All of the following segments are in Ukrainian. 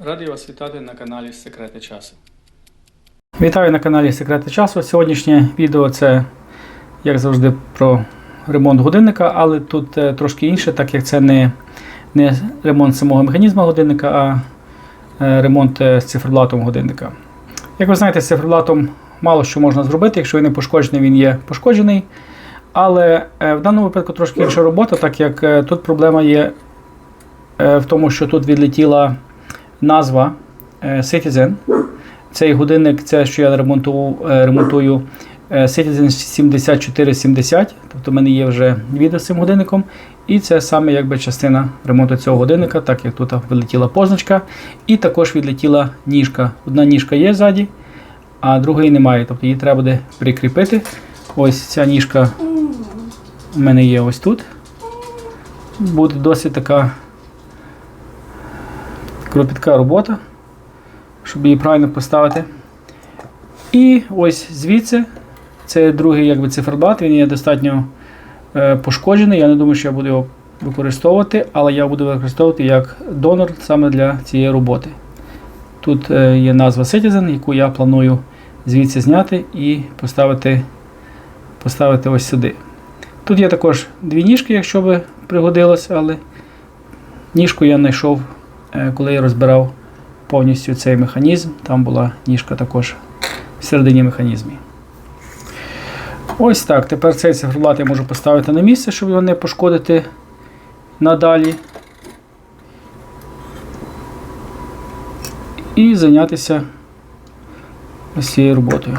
Радий вас вітати на каналі Секрети часу. Вітаю на каналі Секрети часу. Сьогоднішнє відео це, як завжди, про ремонт годинника, але тут е, трошки інше, так як це не, не ремонт самого механізму годинника, а е, ремонт е, з циферблатом годинника. Як ви знаєте, з циферблатом мало що можна зробити, якщо він не пошкоджений, він є пошкоджений. Але в даному випадку трошки інша робота, так як тут проблема є в тому, що тут відлетіла назва е, Citizen. Цей годинник, це що я е, ремонтую е, Citizen 7470. Тобто в мене є вже відео з цим годинником. І це саме якби частина ремонту цього годинника, так як тут вилетіла позначка. І також відлетіла ніжка. Одна ніжка є ззаді, а другої немає. Тобто її треба буде прикріпити. Ось ця ніжка у мене є ось тут. Буде досить така кропітка робота, щоб її правильно поставити. І ось звідси, це другий якби, циферблат, він є достатньо е, пошкоджений. Я не думаю, що я буду його використовувати, але я буду використовувати як донор саме для цієї роботи. Тут е, є назва Citizen, яку я планую звідси зняти і поставити, поставити ось сюди. Тут є також дві ніжки, якщо би пригодилось, але ніжку я знайшов, коли я розбирав повністю цей механізм. Там була ніжка також всередині механізмі. Ось так. Тепер цей циферблат я можу поставити на місце, щоб його не пошкодити надалі. І зайнятися ось цією роботою.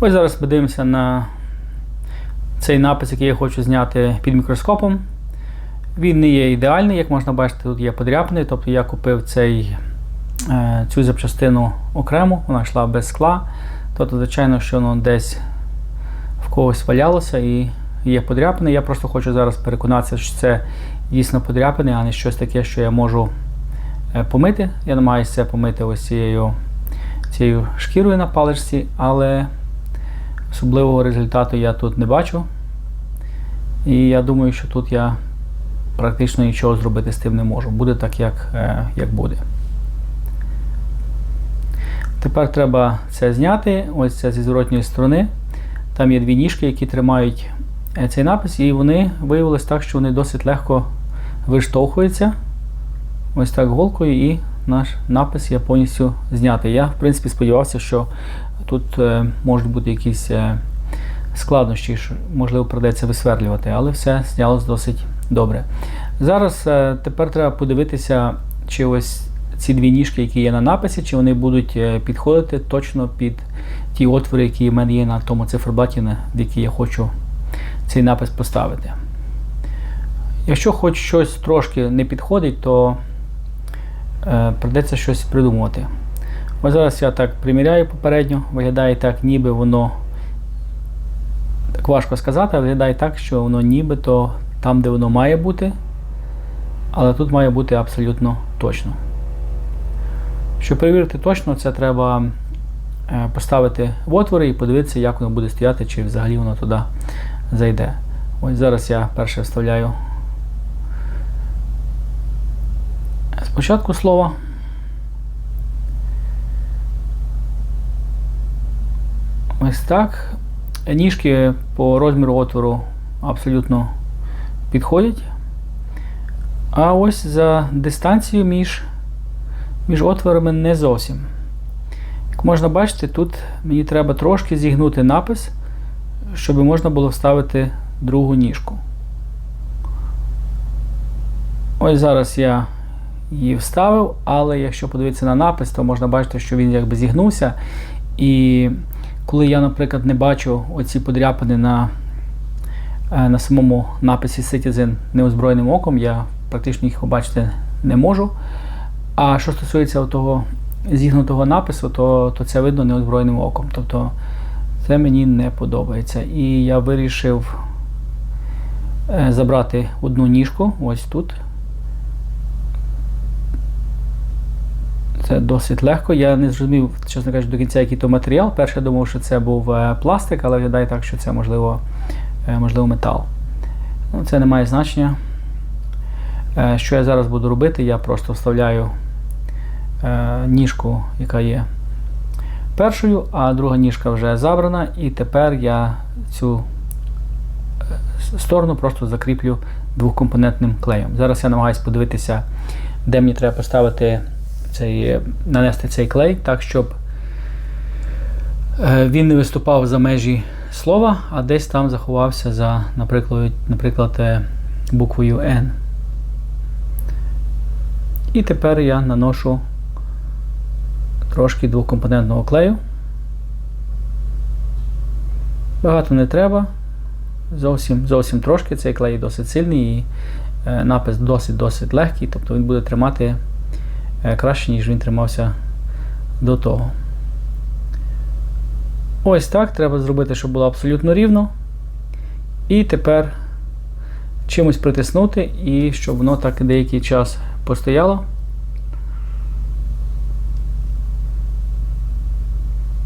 Ось зараз подивимося на цей напис, який я хочу зняти під мікроскопом. Він не є ідеальний, як можна бачити, тут є подряпаний. Тобто я купив цей, е, цю запчастину окремо, вона йшла без скла. Тобто, звичайно, що воно десь в когось валялося і є подряпаний. Я просто хочу зараз переконатися, що це дійсно подряпаний, а не щось таке, що я можу е, помити. Я намагаюся це помити ось цією, цією шкірою на паличці, але особливого результату я тут не бачу. І я думаю, що тут я практично нічого зробити з тим не можу. Буде так, як, е, як буде. Тепер треба це зняти. Ось це зі зворотньої сторони. Там є дві ніжки, які тримають е, цей напис, і вони виявилось так, що вони досить легко виштовхуються. Ось так голкою, і наш напис є повністю знятий. Я, в принципі, сподівався, що тут е, можуть бути якісь е, складнощі, що, можливо, придеться висверлювати, але все знялось досить добре. Зараз е, тепер треба подивитися, чи ось ці дві ніжки, які є на написі, чи вони будуть е, підходити точно під ті отвори, які в мене є на тому циферблаті, в який я хочу цей напис поставити. Якщо хоч щось трошки не підходить, то е, придеться щось придумувати. Ось зараз я так приміряю попередньо, виглядає так, ніби воно так важко сказати, але виглядає так, що воно нібито там, де воно має бути, але тут має бути абсолютно точно. Щоб перевірити точно, це треба е, поставити в отвори і подивитися, як воно буде стояти, чи взагалі воно туди зайде. Ось зараз я перше вставляю спочатку слова. Ось так. Ніжки по розміру отвору абсолютно підходять. А ось за дистанцією між, між отворами не зовсім. Як можна бачити, тут мені треба трошки зігнути напис, щоб можна було вставити другу ніжку. Ось зараз я її вставив, але якщо подивитися на напис, то можна бачити, що він якби зігнувся. І коли я, наприклад, не бачу оці подряпини на, на самому написі Citizen неозброєним оком, я практично їх побачити не можу. А що стосується того зігнутого напису, то, то це видно неозброєним оком. Тобто це мені не подобається. І я вирішив е, забрати одну ніжку ось тут. Це досить легко. Я не зрозумів, чесно кажучи, до кінця, який то матеріал. Перше я думав, що це був е, пластик, але виглядає так, що це можливо, е, можливо метал. Ну, Це не має значення. Е, Що я зараз буду робити? Я просто вставляю е, ніжку, яка є першою, а друга ніжка вже забрана, і тепер я цю е, сторону просто закріплю двохкомпонентним клеєм. Зараз я намагаюся подивитися, де мені треба поставити цей, е, нанести цей клей, так щоб е, він не виступав за межі слова, а десь там заховався за, наприклад, наприклад е, буквою N. І тепер я наношу трошки двокомпонентного клею. Багато не треба. Зовсім, зовсім трошки. Цей клей досить сильний і е, напис досить-досить легкий, тобто він буде тримати е, краще, ніж він тримався до того. Ось так. Треба зробити, щоб було абсолютно рівно. І тепер чимось притиснути, і щоб воно так деякий час постояло.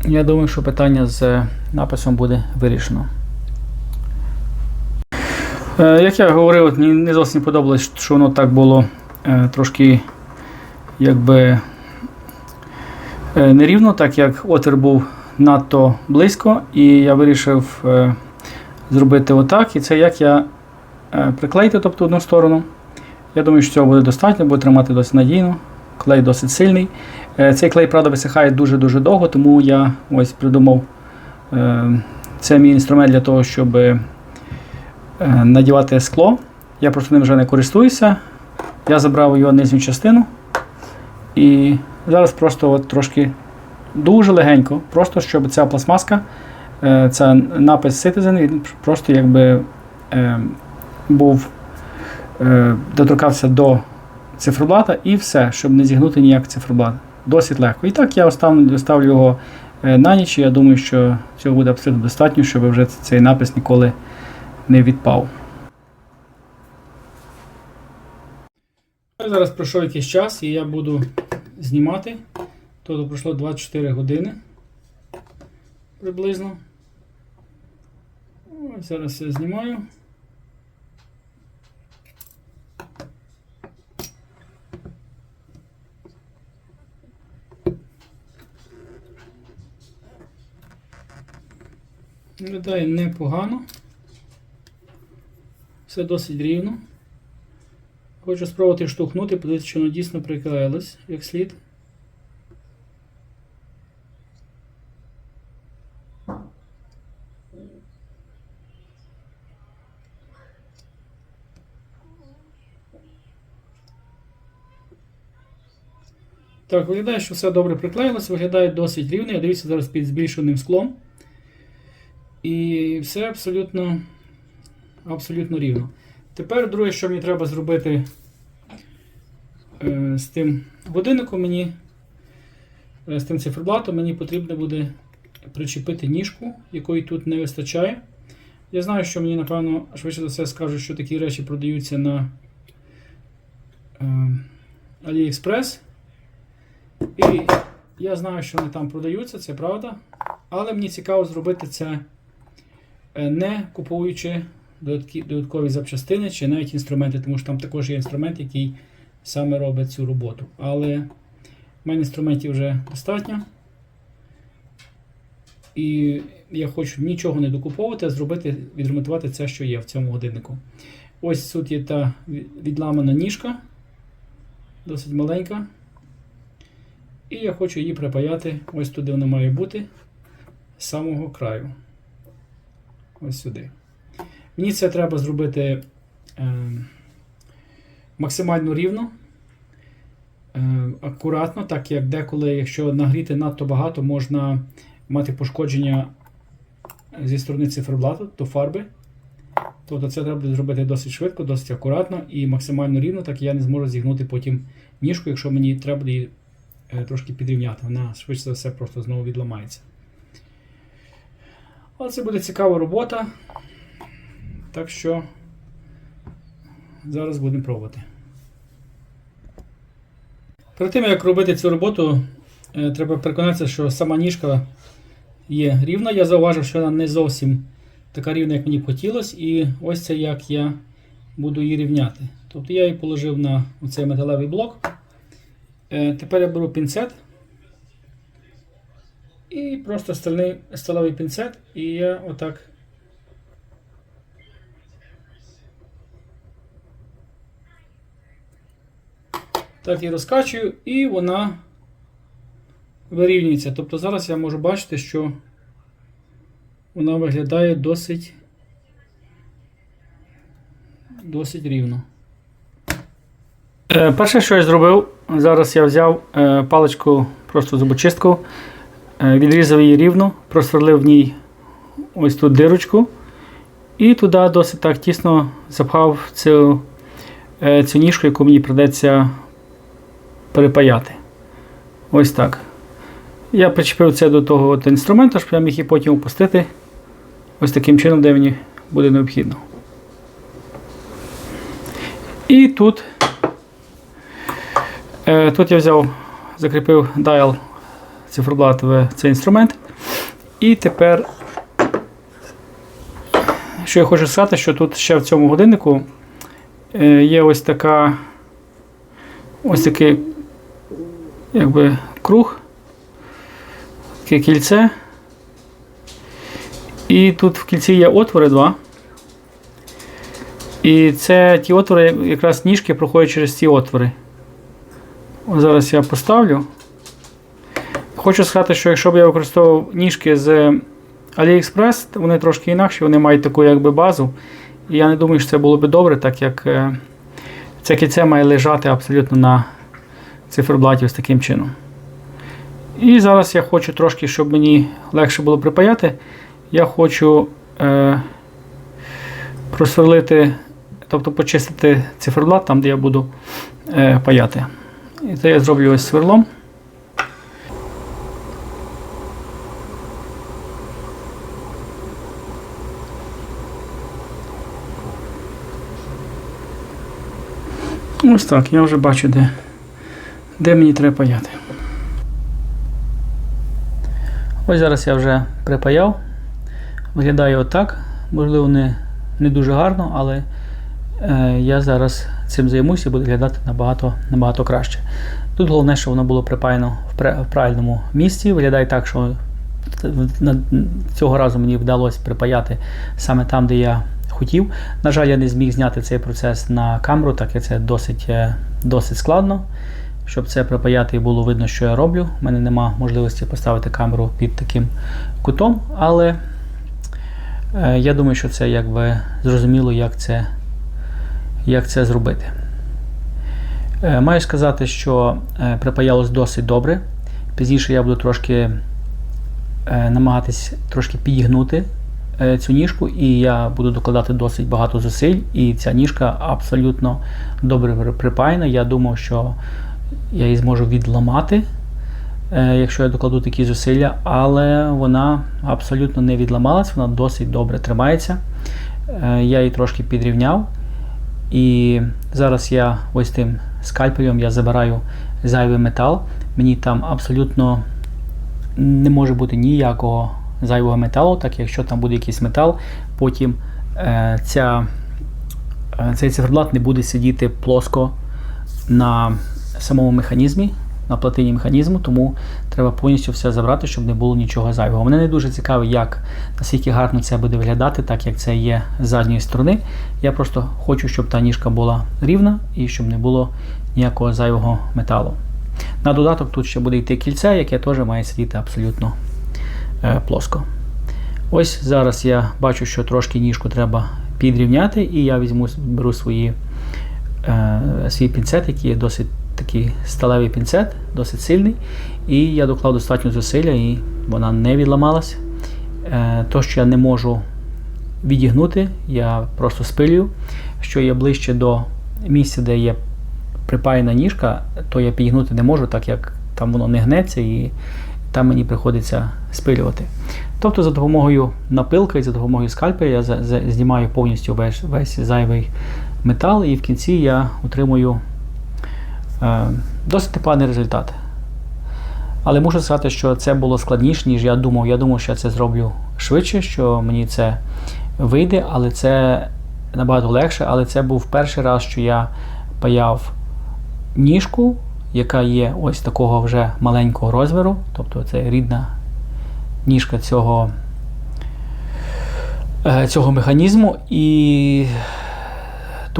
Я думаю, що питання з написом буде вирішено. Е, Як я говорив, мені не зовсім подобалось, що воно так було е, трошки якби е, нерівно, так як отвір був надто близько, і я вирішив е, зробити отак. І це як я е, приклеїти, тобто одну сторону. Я думаю, що цього буде достатньо, буде тримати досить надійно. Клей досить сильний. Е, Цей клей, правда, висихає дуже-дуже довго, тому я ось придумав це мій інструмент для того, щоб надівати скло. Я просто ним вже не користуюся. Я забрав його нижню частину. І зараз просто от трошки дуже легенько, просто щоб ця пластмаска, е, ця напис Citizen, він просто якби е, був, е, доторкався до циферблата і все, щоб не зігнути ніяк циферблат. Досить легко. І так я оставлю, оставлю його е, на ніч, і я думаю, що цього буде абсолютно достатньо, щоб вже цей напис ніколи не відпав. Зараз пройшов якийсь час і я буду знімати. Тобто пройшло 24 години приблизно. Ось зараз я знімаю. Виглядає непогано. Все досить рівно. Хочу спробувати штовхнути, подивитися, чи воно дійсно приклеїлось як слід. Так, виглядає, що все добре приклеїлося, виглядає досить рівно. Я дивлюся зараз під збільшеним склом. І все абсолютно, абсолютно рівно. Тепер друге, що мені треба зробити е, з тим годинником, мені, е, з тим циферблатом, мені потрібно буде причепити ніжку, якої тут не вистачає. Я знаю, що мені, напевно, швидше за все скажуть, що такі речі продаються на е, AliExpress. І я знаю, що вони там продаються, це правда. Але мені цікаво зробити це е, не купуючи додаткові запчастини чи навіть інструменти, тому що там також є інструмент, який саме робить цю роботу. Але в мене інструментів вже достатньо. І я хочу нічого не докуповувати, а зробити, відремонтувати це, що є в цьому годиннику. Ось тут є та відламана ніжка, досить маленька. І я хочу її припаяти ось туди вона має бути з самого краю. Ось сюди. Мені це треба зробити е, максимально рівно, е, акуратно, так як деколи, якщо нагріти надто багато, можна мати пошкодження зі сторони циферблату, то фарби. Тобто це треба зробити досить швидко, досить акуратно і максимально рівно, так я не зможу зігнути потім ніжку, якщо мені треба її трошки підрівняти. Вона швидше за все просто знову відламається. Але це буде цікава робота. Так що зараз будемо пробувати. Перед тим, як робити цю роботу, е, треба переконатися, що сама ніжка є рівна. Я зауважив, що вона не зовсім така рівна, як мені б хотілося. І ось це як я буду її рівняти. Тобто я її положив на цей металевий блок. Е, Тепер я беру пінцет. І просто стальний, сталевий пінцет, і я отак. Так і розкачую, і вона вирівнюється. Тобто зараз я можу бачити, що вона виглядає досить досить рівно. Е, перше, що я зробив, зараз я взяв е, паличку просто зубочистку, е, відрізав її рівно, просверлив в ній ось тут дирочку, і туди досить так тісно запхав цю, цю ніжку, яку мені придеться перепаяти. Ось так. Я причепив це до того от інструменту, щоб я міг її потім опустити ось таким чином, де мені буде необхідно. І тут, тут я взяв, закріпив dial циферблат в цей інструмент. І тепер, що я хочу сказати, що тут ще в цьому годиннику е, є ось така ось такий якби круг, таке кільце. І тут в кільці є отвори два. І це ті отвори, якраз ніжки проходять через ці отвори. Зараз я поставлю. Хочу сказати, що якщо б я використовував ніжки з AliExpress, вони трошки інакші, вони мають таку якби базу. І я не думаю, що це було б добре, так як е, це кільце має лежати абсолютно на циферблаті ось таким чином. І зараз я хочу трошки, щоб мені легше було припаяти, я хочу е, просверлити, тобто почистити циферблат там, де я буду е, паяти. І це я зроблю ось сверлом. Ось так, я вже бачу, де, де мені треба паяти. Ось зараз я вже припаяв. Виглядає отак. Можливо, не, не дуже гарно, але я зараз цим займуся і буде виглядати набагато, набагато краще. Тут головне, щоб воно було припаяно в, правильному місці. Виглядає так, що цього разу мені вдалося припаяти саме там, де я хотів. На жаль, я не зміг зняти цей процес на камеру, так як це досить, е, досить складно. Щоб це припаяти і було видно, що я роблю. У мене нема можливості поставити камеру під таким кутом, але е, я думаю, що це якби зрозуміло, як це, як це зробити. Е, Маю сказати, що е, припаялось досить добре. Пізніше я буду трошки е, намагатись трошки підігнути цю ніжку, і я буду докладати досить багато зусиль, і ця ніжка абсолютно добре при- припаяна. Я думав, що я її зможу відламати, якщо я докладу такі зусилля, але вона абсолютно не відламалась, вона досить добре тримається. Я її трошки підрівняв. І зараз я ось тим скальпелем я забираю зайвий метал. Мені там абсолютно не може бути ніякого зайвого металу, так якщо там буде якийсь метал, потім е, ця, е, цей циферблат не буде сидіти плоско на самому механізмі, на платині механізму, тому треба повністю все забрати, щоб не було нічого зайвого. Мене не дуже цікаво, як наскільки гарно це буде виглядати, так як це є з задньої сторони. Я просто хочу, щоб та ніжка була рівна і щоб не було ніякого зайвого металу. На додаток тут ще буде йти кільце, яке теж має сидіти абсолютно е, плоско. Ось зараз я бачу, що трошки ніжку треба підрівняти, і я візьму, беру свої, е, свій пінцет, який є досить такий сталевий пінцет, досить сильний. І я доклав достатньо зусилля, і вона не відламалась. Е, то, що я не можу відігнути, я просто спилюю. Що є ближче до місця, де є припаяна ніжка, то я підігнути не можу, так як там воно не гнеться і там мені приходиться спилювати. Тобто за допомогою напилка і за допомогою скальпеля я знімаю повністю весь, весь зайвий метал, і в кінці я отримую досить непоганий результат. Але мушу сказати, що це було складніше, ніж я думав. Я думав, що я це зроблю швидше, що мені це вийде, але це набагато легше, але це був перший раз, що я паяв ніжку, яка є ось такого вже маленького розміру, тобто це рідна ніжка цього, е, цього механізму. І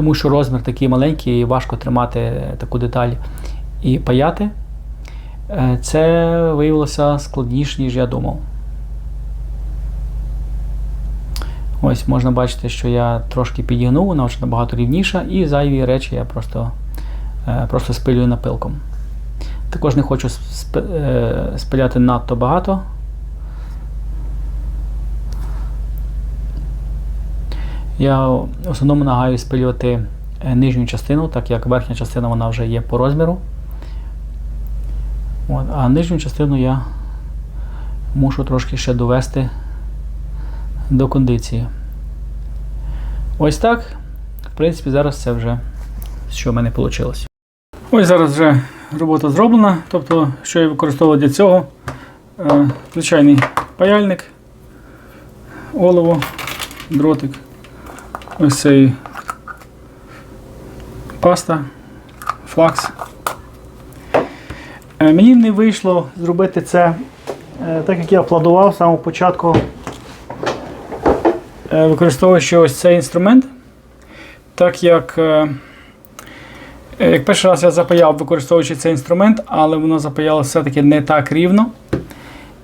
тому що розмір такий маленький і важко тримати таку деталь і паяти. Е, Це виявилося складніше, ніж я думав. Ось можна бачити, що я трошки підігнув, вона вже набагато рівніша, і зайві речі я просто, е, просто спилюю напилком. Також не хочу е, спиляти надто багато. Я в основному намагаюся спилювати е, нижню частину, так як верхня частина вона вже є по розміру. От, а нижню частину я мушу трошки ще довести до кондиції. Ось так. В принципі, зараз це вже що в мене вийшло. Ось зараз вже робота зроблена. Тобто, що я використовував для цього? Е, Звичайний паяльник, олово, дротик, ось цей паста, флакс. Е, Мені не вийшло зробити це е, так, як я планував з самого початку, е, використовуючи ось цей інструмент. Так як, як перший раз я запаяв, використовуючи цей інструмент, але воно запаяло все-таки не так рівно.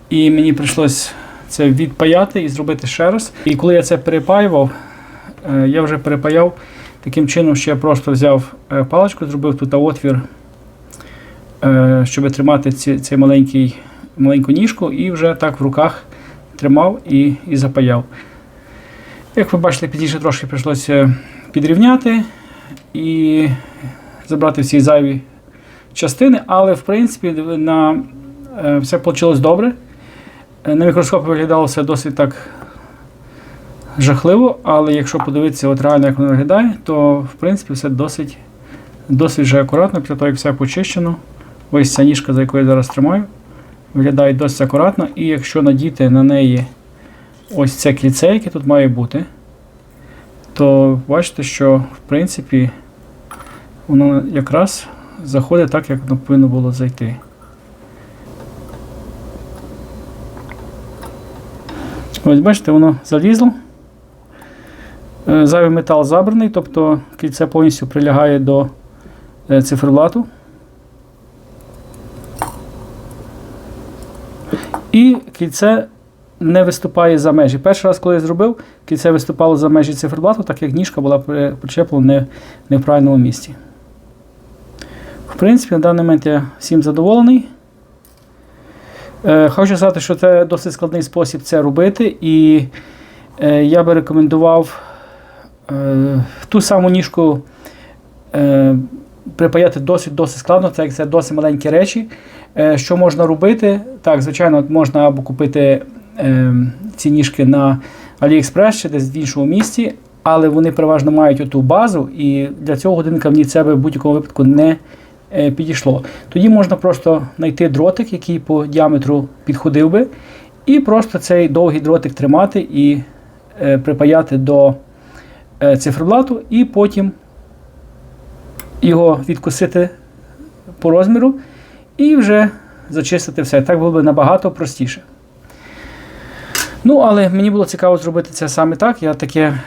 І мені прийшлось це відпаяти і зробити ще раз. І коли я це перепаював, я вже перепаяв таким чином, що я просто взяв е, паличку, зробив тут отвір, е, щоб тримати ці, цей маленький, маленьку ніжку, і вже так в руках тримав і, і запаяв. Як ви бачите, пізніше трошки прийшлося підрівняти і забрати всі зайві частини, але в принципі на, е, все вийшло добре. Е, На мікроскопі виглядало все досить так жахливо, але якщо подивитися от реально, як воно виглядає, то в принципі все досить, досить вже акуратно, після того, як все почищено. Ось ця ніжка, за якою я зараз тримаю, виглядає досить акуратно. І якщо надіти на неї ось це кільце, яке тут має бути, то бачите, що в принципі воно якраз заходить так, як воно повинно було зайти. Ось бачите, воно залізло. Е, Зайвий метал забраний, тобто кільце повністю прилягає до е, циферблату. І кільце не виступає за межі. Перший раз, коли я зробив, кільце виступало за межі циферблату, так як ніжка була причеплена не, не в правильному місці. В принципі, на даний момент я всім задоволений. Е, Хочу сказати, що це досить складний спосіб це робити, і е, я би рекомендував е, ту саму ніжку е, припаяти досить досить складно, так як це досить маленькі речі. Е, що можна робити? Так, звичайно, можна або купити е, ці ніжки на AliExpress чи десь в іншому місці, але вони переважно мають оту базу, і для цього годинника мені це би в будь-якому випадку не е, підійшло. Тоді можна просто знайти дротик, який по діаметру підходив би, і просто цей довгий дротик тримати і е, припаяти до циферблату, і потім його відкусити по розміру і вже зачистити все. Так було б набагато простіше. Ну, але мені було цікаво зробити це саме так. Я таке,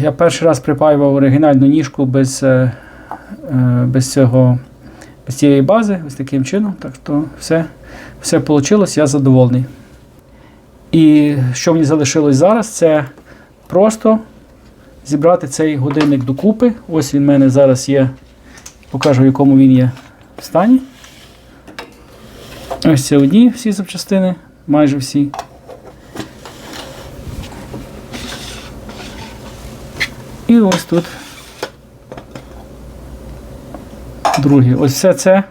я перший раз припаював оригінальну ніжку без, е, е, без, цього, без цієї бази, ось таким чином. Так що все, все вийшло, я задоволений. І що мені залишилось зараз, це просто зібрати цей годинник докупи. Ось він в мене зараз є. Покажу, в якому він є в стані. Ось це одні всі запчастини, майже всі. І ось тут другі. Ось все це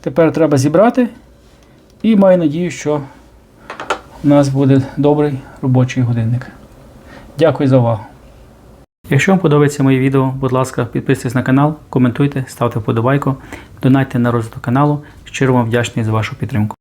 тепер треба зібрати. І маю надію, що у нас буде добрий робочий годинник. Дякую за увагу. Якщо вам подобається моє відео, будь ласка, підписуйтесь на канал, коментуйте, ставте вподобайку, донайте на розвиток каналу. Щиро вам вдячний за вашу підтримку.